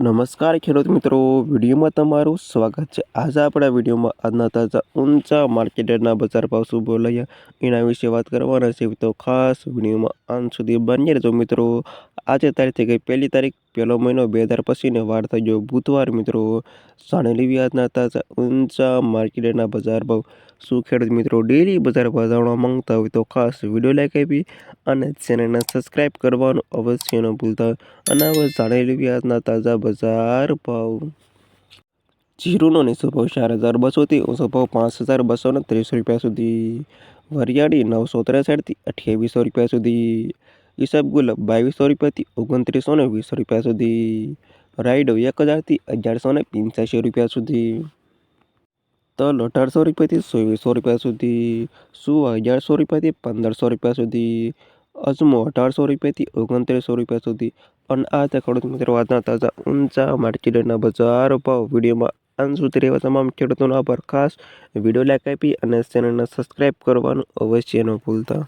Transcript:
નમસ્કાર ખેડૂત મિત્રો, વિડીયોમાં તમારું સ્વાગત છે. આજે આપણા વિડીયોમાં આજના તાજા ઊંચા માર્કેટના બજાર ભાવ શું બોલાયા એના વિશે વાત કરવાના છે. તો ખાસ વિડીયોમાં અંત સુધી બની રહેજો મિત્રો. આજે તારીખ થઈ ગઈ પહેલી તારીખ, પહેલો મહિનો બે હજાર પછીને વાર થઈ ગયો બુધવાર મિત્રો. જાણી લેવી આજના તાજા ઊંચા માર્કેટના બજાર ભાવ. શું ખેડૂત મિત્રો ડેલી બજાર ભાવ જાણવા માંગતા હોય તો ખાસ વીડિયો લાઈક આપી અને ચેનલને સબસ્ક્રાઈબ કરવાનું અવશ્ય ન ભૂલતા. અને હવે જાણી લેવી આજના તાજા બજાર ભાવ. જીરુનો નીચો ભાવ ચાર હજાર બસોથી ઊંચો ભાવ પાંચ હજાર બસો ને ત્રીસ રૂપિયા સુધી. વરિયાળી નવસો ત્રેસઠથી અઠ્યાવીસો રૂપિયા સુધી. ઈસબગુલ બાવીસો રૂપિયાથી ઓગણત્રીસો ને વીસ રૂપિયા સુધી. રાઈડો એક હજારથી અગિયારસો ને પંચ્યાસી રૂપિયા સુધી. તલ અઢારસો રૂપિયાથી ચોવીસો રૂપિયા સુધી. સુવા અગિયારસો રૂપિયાથી પંદરસો રૂપિયા સુધી. અજમો અઢારસો રૂપિયાથી ઓગણત્રીસો રૂપિયા સુધી. અને આ છે ખેડૂત મિત્રો આજના તાજા ઊંચા માર્કેટના બજાર ભાવ. વિડીયોમાં અંત સુધી રહેવા તમામ ખેડૂતોનો આભાર. ખાસ વીડિયો લાઈક આપી અને ચેનલને સબસ્ક્રાઈબ કરવાનું અવશ્ય ન ભૂલતા.